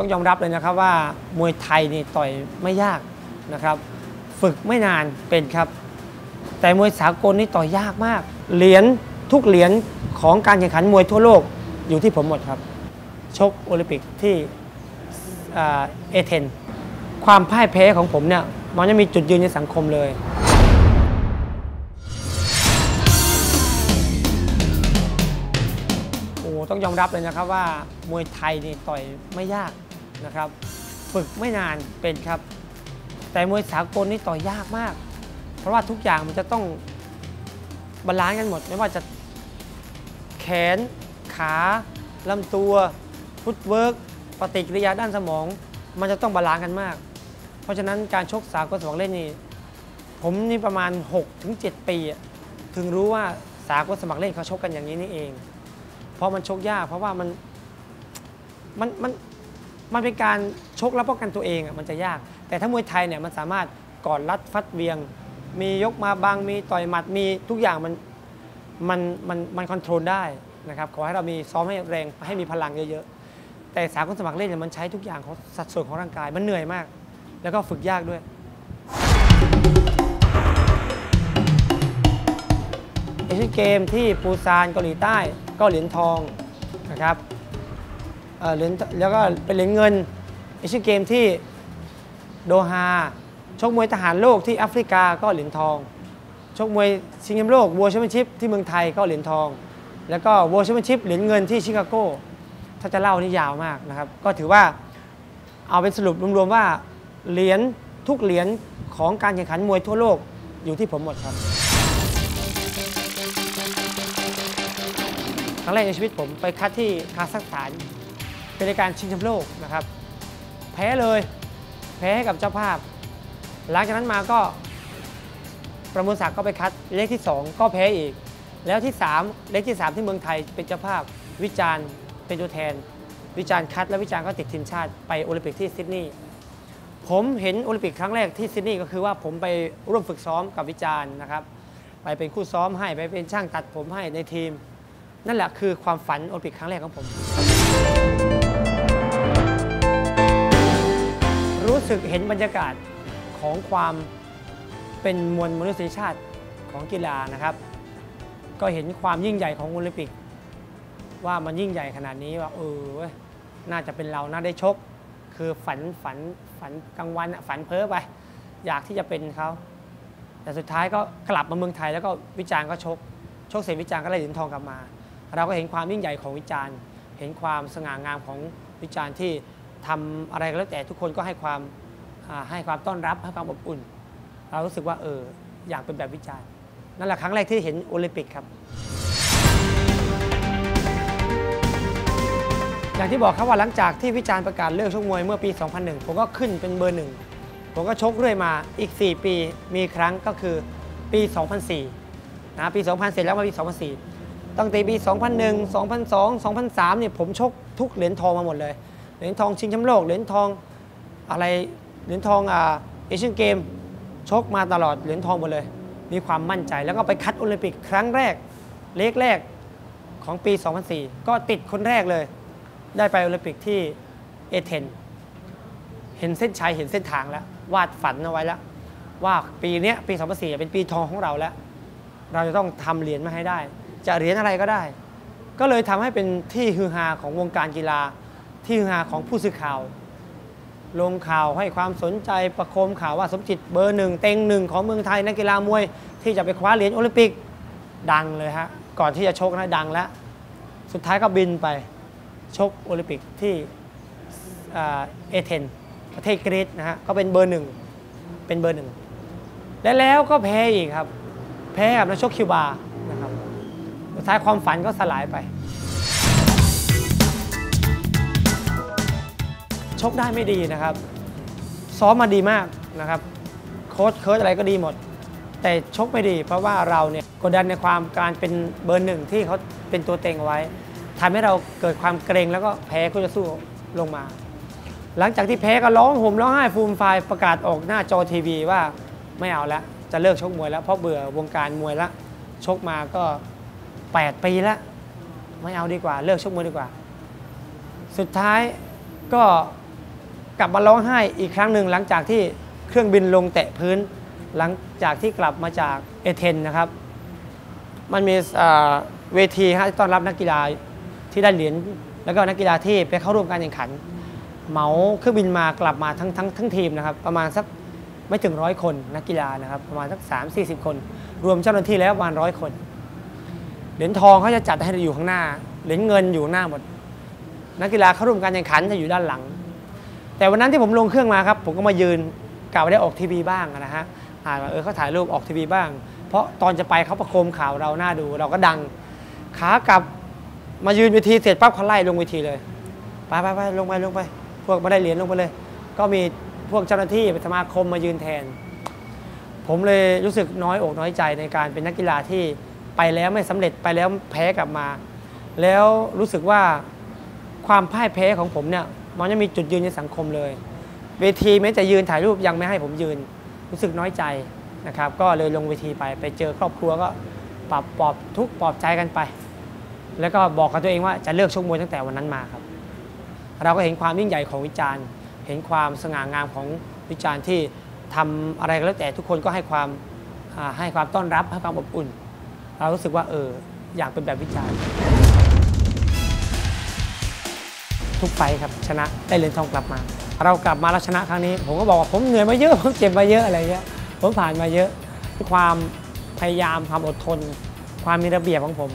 ต้องยอมรับเลยนะครับว่ามวยไทยนี่ต่อยไม่ยากนะครับ ฝึกไม่นานเป็นครับ แต่มวยสากลนี่ต่อยยากมาก เหรียญทุกเหรียญของการแข่งขันมวยทั่วโลกอยู่ที่ผมหมดครับ ชกโอลิมปิกที่เอเธนความพ่ายแพ้ของผมเนี่ยมันจะมีจุดยืนในสังคมเลยโอ้ต้องยอมรับเลยนะครับว่ามวยไทยนี่ต่อยไม่ยาก นะครับ ฝึกไม่นานเป็นครับ แต่มวยสากลนี่ต่อยยากมาก เพราะว่าทุกอย่างมันจะต้องบาลานซ์กันหมด ไม่ว่าจะแขน ขาลำตัวฟุตเวิร์กปฏิกิริยาด้านสมอง มันจะต้องบาลานซ์กันมาก เพราะฉะนั้นการชกสากลสมัครเล่นนี่ผมนี่ประมาณ 6-7 ปี ถึงรู้ว่าสากลสมัครเล่นเขาชกกันอย่างนี้นี่เอง เพราะมันชกยาก เพราะว่ามันมันมัน มันเป็นการชกแล้วป้องกันตัวเองอะมันจะยาก แต่ถ้ามวยไทยเนี่ยมันสามารถกอดรัดฟัดเวียง มียกมาบังมีต่อยหมัดมีทุกอย่างมันมันมันมันคอนโทรลได้นะครับขอให้เรามีซ้อมให้แรงให้มีพลังเยอะๆ แต่สากลสมัครเล่นเนี่ยมันใช้ทุกอย่างของสัดส่วนของร่างกายมันเหนื่อยมาก แล้วก็ฝึกยากด้วยเอเชียนเกมที่ปูซานเกาหลีใต้ก็เหรียญทองนะครับ เหรียญแล้วก็เป็นเหรียญเงินเอเชียนเกมที่โดฮาชกมวยทหารโลกที่แอฟริกาก็เหรียญทอง ชกมวยชิงแชมป์โลกวัวแชมเปี้ยนชิพที่เมืองไทยก็เหรียญทอง แล้วก็วัวแชมเปี้ยนชิพเหรียญเงินที่ชิคาโกถ้าจะเล่านี่ยาวมากนะครับ ก็ถือว่าเอาเป็นสรุปรวมๆว่าเหรียญทุกเหรียญของการแข่งขันมวยทั่วโลกอยู่ที่ผมหมดครับครั้งแรกในชีวิตผมไปคัดที่คาซัคสถาน เป็นรายการชิงแชมป์โลกนะครับ แพ้เลย แพ้ให้กับเจ้าภาพ หลังจากนั้นมาก็ประมูลศักดิ์ก็ไปคัดเลขที่ 2 ก็แพ้อีก แล้วที่ 3 เลขที่ 3 ที่เมืองไทยเป็นเจ้าภาพ วิจารณ์เป็นตัวแทน วิจารณ์คัดและวิจารณ์ก็ติดทีมชาติไปโอลิมปิกที่ซิดนีย์ผมเห็นโอลิมปิกครั้งแรกที่ซิดนีย์ก็คือว่าผมไปร่วมฝึกซ้อมกับวิจารณ์นะครับ ไปเป็นคู่ซ้อมให้ไปเป็นช่างตัดผมให้ในทีม นั่นแหละคือความฝันโอลิมปิกครั้งแรกของผม สึกเห็นบรรยากาศของความเป็นมวลมนุษยชาติของกีฬานะครับ ก็เห็นความยิ่งใหญ่ของโอลิมปิก ว่ามันยิ่งใหญ่ขนาดนี้ว่าเออเว้ยน่าจะเป็นเราน่าได้ชก คือฝันฝันฝันกลางวันฝันเพ้อไป อยากที่จะเป็นเขาแต่สุดท้ายก็กลับมาเมืองไทยแล้วก็วิจารณ์ก็ชก ชกเสร็จวิจารณ์ก็ได้เหรียญทองกลับมา เราก็เห็นความยิ่งใหญ่ของวิจารณ์ เห็นความสง่างามของวิจารณ์ที่ ทำอะไรก็แล้วแต่ทุกคนก็ให้ความให้ความต้อนรับให้ความอบอุ่น เรารู้สึกว่าเอออยากเป็นแบบวิจารณ์นั่นแหละครั้งแรกที่เห็นโอลิมปิกครับ อย่างที่บอกครับว่าหลังจากที่วิจารณ์ประกาศเลิกชกมวยเมื่อปี 2001 ผมก็ขึ้นเป็นเบอร์หนึ่งผมก็ชกเรื่อยมาอีก 4 ปีมีครั้งก็คือปี 2004นะปี 2000 เสร็จแล้วมาปี 2004ตั้งแต่ปี 2001 2002 2003เนี่ยผมชกทุกเหรียญทองมาหมดเลย เหรียญทองชิงแชมป์โลกเหรียญทองอะไรเหรียญทองอ่าเอเชียนเกมชกมาตลอดเหรียญทองหมดเลย มีความมั่นใจแล้วก็ไปคัดโอลิมปิกครั้งแรกเลกแรกของปี 2004 ก็ติดคนแรกเลย ได้ไปโอลิมปิกที่เอเธนเห็นเส้นชัยเห็นเส้นทางแล้ว วาดฝันเอาไว้แล้ว ว่าปีนี้ปี 2004 เป็นปีทองของเราแล้ว เราจะต้องทำเหรียญมาให้ได้ จะเหรียญอะไรก็ได้ ก็เลยทำให้เป็นที่ฮือฮาของวงการกีฬา ที่ฮือฮาของผู้สื่อข่าว ลงข่าวให้ความสนใจประโคมข่าวว่าสมจิตเบอร์หนึ่งเต็งหนึ่งของเมืองไทยนักกีฬามวย ที่จะไปคว้าเหรียญโอลิมปิกดังเลยฮะก่อนที่จะชกนะดังแล้ว สุดท้ายก็บินไปชกโอลิมปิกที่เอเธนประเทศกรีซนะฮะก็เป็นเบอร์หนึ่งเป็นเบอร์หนึ่งและแล้วก็แพ้อีกครับ แพ้กับนักชกคิวบานะครับสุดท้ายความฝันก็สลายไป ชกได้ไม่ดีนะครับ ซ้อมมาดีมากนะครับโค้ชเคิร์ชอะไรก็ดีหมด แต่ชกไม่ดี เพราะว่าเราเนี่ยกดดันในความการเป็นเบอร์หนึ่งที่เขาเป็นตัวเต็งเอาไว้ทำให้เราเกิดความเกรงแล้วก็แพ้คู่จะสู้ลงมา หลังจากที่แพ้ก็ร้องห่มร้องไห้ฟูมไฟายประกาศออกหน้าจอทีวีว่าไม่เอาแล้วจะเลิกชกมวยแล้วเพราะเบื่อวงการมวยแล้วชกมาก็ 8 ปีแล้วไม่เอาดีกว่า เลิกชกมวยดีกว่า สุดท้ายก็ กลับมาร้องไห้อีกครั้งหนึ่งหลังจากที่เครื่องบินลงแตะพื้น หลังจากที่กลับมาจากเอเธนนะครับ มันมีเวทีฮะที่ต้อนรับนักกีฬาที่ได้เหรียญแล้วก็นักกีฬาที่ไปเข้าร่วมการแข่งขัน เหมาเครื่องบินมากลับมาทั้งทั้งทั้งทีมนะครับ ประมาณสักไม่ถึงร้อยคนนักกีฬานะครับประมาณสัก3 4 0 คน รวมเจ้าหน้าที่แล้วประมาณร้อยคน เหรียญทองเขาจะจัดให้อยู่ข้างหน้า เหรียญเงินอยู่ข้างหน้าหมด นักกีฬาเข้าร่วมการแข่งขันจะอยู่ด้านหลัง แต่วันนั้นที่ผมลงเครื่องมาครับ ผมก็มายืนกล่าวได้ออกทีวีบ้างนะฮะอ่านว่าเออเขาถ่ายรูปออกทีวีบ้าง เพราะตอนจะไปเขาประโคมข่าวเราหน้าดูเราก็ดัง ขากลับมายืนเวทีเสร็จปั๊บเขาไล่ลงเวทีเลยไปไปไปลงไปลงไป พวกไมาได้เหรียญลงไปเลย ก็มีพวกเจ้าหน้าที่สมาคมมายืนแทน ผมเลยรู้สึกน้อยอกน้อยใจในการเป็นนักกีฬาที่ไปแล้วไม่สำเร็จไปแล้วแพ้กลับมา แล้วรู้สึกว่าความพ่ายแพ้ของผมเนี่ย มันยังมีจุดยืนในสังคมเลย เวทีแม้จะยืนถ่ายรูปยังไม่ให้ผมยืน รู้สึกน้อยใจนะครับ ก็เลยลงเวทีไปไปเจอครอบครัวก็ปรับปลอบทุกปลอบใจกันไป แล้วก็บอกกับตัวเองว่าจะเลิกชกมวยตั้งแต่วันนั้นมาครับ เราก็เห็นความยิ่งใหญ่ของวิจารณ์ เห็นความสง่างามของวิจารณ์ที่ทำอะไรก็แล้วแต่ทุกคนก็ให้ความให้ความต้อนรับให้ความอบอุ่น เรารู้สึกว่าเอออยากเป็นแบบวิจารณ์ ทุกไฟครับชนะได้เหรียญทองกลับมา เรากลับมาแล้วชนะครั้งนี้ ผมก็บอกว่าผมเหนื่อยมาเยอะผมเจ็บมาเยอะอะไรเงี้ยผมผ่านมาเยอะ ความพยายามความอดทน ความมีระเบียบของผม